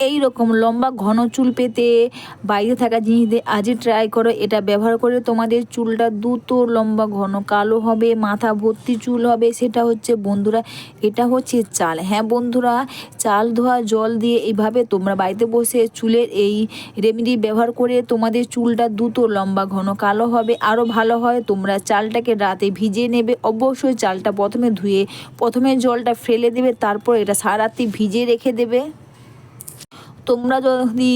এই রকম লম্বা ঘন চুল পেতে বাইরে থাকা জিনিস দিয়ে আজই ট্রাই করো, এটা ব্যবহার করে তোমাদের চুলটা দ্রুত লম্বা ঘন কালো হবে, মাথা ভর্তি চুল হবে, সেটা হচ্ছে বন্ধুরা, এটা হচ্ছে চাল। হ্যাঁ বন্ধুরা, চাল ধোয়া, জল দিয়ে এইভাবে তোমরা বাড়িতে বসে চুলের এই রেমেডি ব্যবহার করে তোমাদের চুলটা দ্রুত লম্বা ঘন কালো হবে আরও ভালো হয় তোমরা চালটাকে রাতে ভিজিয়ে নেবে, অবশ্যই চালটা প্রথমে ধুয়ে, প্রথমে জলটা ফেলে দেবে, তারপর এটা সারাতি ভিজিয়ে রেখে দেবে। তোমরা যদি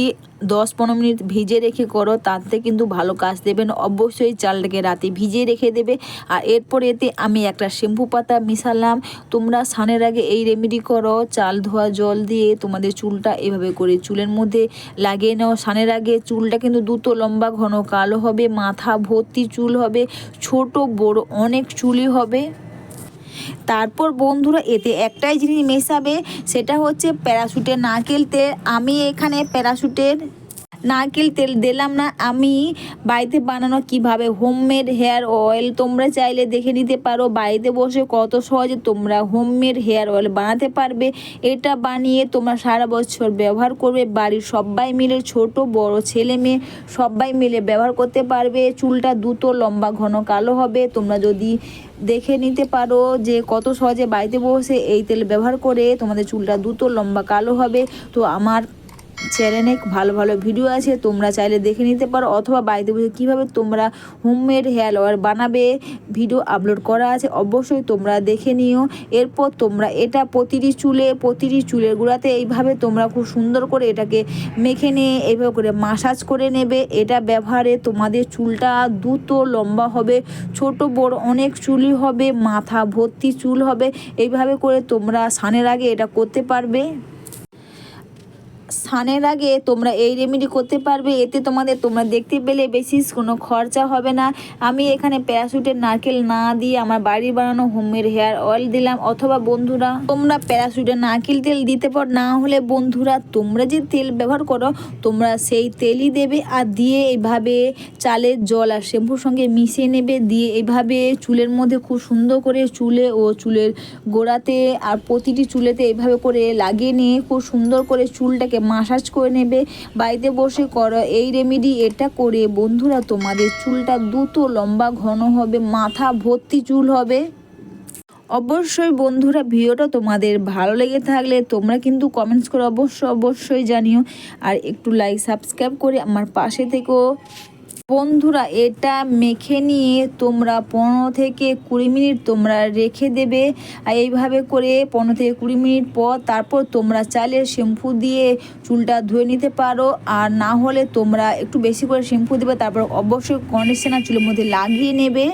দশ পনেরো মিনিট ভিজে রেখে করো, তাতে কিন্তু ভালো কাজ দেবেন অবশ্যই চালটাকে রাতে ভিজিয়ে রেখে দেবে। আর এরপর এতে আমি একটা শ্যাম্পু পাতা মিশালাম। তোমরা স্নানের আগে এই রেমেডি করো। চাল ধোয়া, জল দিয়ে তোমাদের চুলটা এভাবে করে চুলের মধ্যে লাগিয়ে নাও। স্নানের আগে চুলটা কিন্তু দ্রুত লম্বা, ঘন, কালো হবে। মাথা ভর্তি চুল হবে। ছোট, বড় অনেক চুলই হবে। তারপর বন্ধুরা এতে একটাই জিনিস মেশাবে সেটা হচ্ছে প্যারাশুটের নারকেল তেল আমি এখানে প্যারাশুটের নারকেল তেল দিলাম না। আমি বাড়িতে বানানো কীভাবে? হোমমেড হেয়ার অয়েল তোমরা চাইলে দেখে নিতে পারো, বাড়িতে বসে কত সহজে তোমরা হোমমেড হেয়ার অয়েল বানাতে পারবে। এটা বানিয়ে তোমরা সারা বছর ব্যবহার করবে। বাড়ির সবাই মিলে, ছোট, বড়, ছেলে, মেয়ে সবাই মিলে ব্যবহার করতে পারবে। চুলটা দ্রুত লম্বা, ঘন, কালো হবে। তোমরা যদি দেখে নিতে পারো যে কত সহজে বাড়িতে বসে এই তেল ব্যবহার করে তোমাদের চুলটা দ্রুত লম্বা, কালো হবে। তো আমার চ্যানেলে ভালো ভালো ভিডিও আছে, তোমরা চাইলে দেখে নিতে পারো। অথবা বাড়িতে বসে কীভাবে তোমরা হোমমেড হেয়ার অয়েল বানাবে ভিডিও আপলোড করা আছে, অবশ্যই তোমরা দেখে নিও। এরপর তোমরা এটা প্রতিটি চুলে, প্রতিটি চুলের গোড়াতে এইভাবে তোমরা খুব সুন্দর করে এটাকে মেখে নিয়ে, এইভাবে করে মাসাজ করে নেবে। এটা ব্যবহারে তোমাদের চুলটা দ্রুত লম্বা হবে, ছোট বড় অনেক চুলই হবে, মাথা ভর্তি চুল হবে। এইভাবে করে তোমরা স্নানের আগে এটা করতে পারবে। স্নানের আগে তোমরা এই রেমেডি করতে পারবে। এতে তোমাদের, তোমরা দেখতে পেলে বেশি কোনো খরচা হবে না। আমি এখানে প্যারাশুটের নারকেল না দিয়ে আমার বাড়ির বানানো হোমের হেয়ার অয়েল দিলাম। অথবা বন্ধুরা, তোমরা প্যারাশুটের নারকেল তেল দিতে পার, না হলে বন্ধুরা, তোমরা যে তেল ব্যবহার করো, তোমরা সেই তেলই দেবে আর দিয়ে এইভাবে চালের জল আর শ্যাম্পুর সঙ্গে মিশিয়ে নেবে। দিয়ে এইভাবে চুলের মধ্যে খুব সুন্দর করে চুলে ও চুলের গোড়াতে আর প্রতিটি চুলেতে এইভাবে করে লাগিয়ে নিয়ে খুব সুন্দর করে চুলটাকে মাসাজ করে নেবে, বাড়িতে বসে করো। এই রেমেডি এটা করে বন্ধুরা তোমাদের চুলটা দ্রুত লম্বা ঘন হবে, মাথা ভর্তি চুল হবে। অবশ্যই বন্ধুরা ভিডিওটা তোমাদের ভালো লেগে থাকলে তোমরা কিন্তু কমেন্টস করে অবশ্যই অবশ্যই জানিও। আর একটু লাইক সাবস্ক্রাইব করে আমার পাশে থেকেও বন্ধুরা, এটা মেখে নিয়ে তোমরা পনেরো থেকে কুড়ি মিনিট তোমরা রেখে দেবে। আর এইভাবে করে পনেরো থেকে কুড়ি মিনিট পর তারপর তোমরা চাইলে শ্যাম্পু দিয়ে চুলটা ধুয়ে নিতে পারো। আর না হলে তোমরা একটু বেশি করে শ্যাম্পু দেবে, তারপর অবশ্যই কন্ডিশনার চুলের মধ্যে লাগিয়ে নেবে।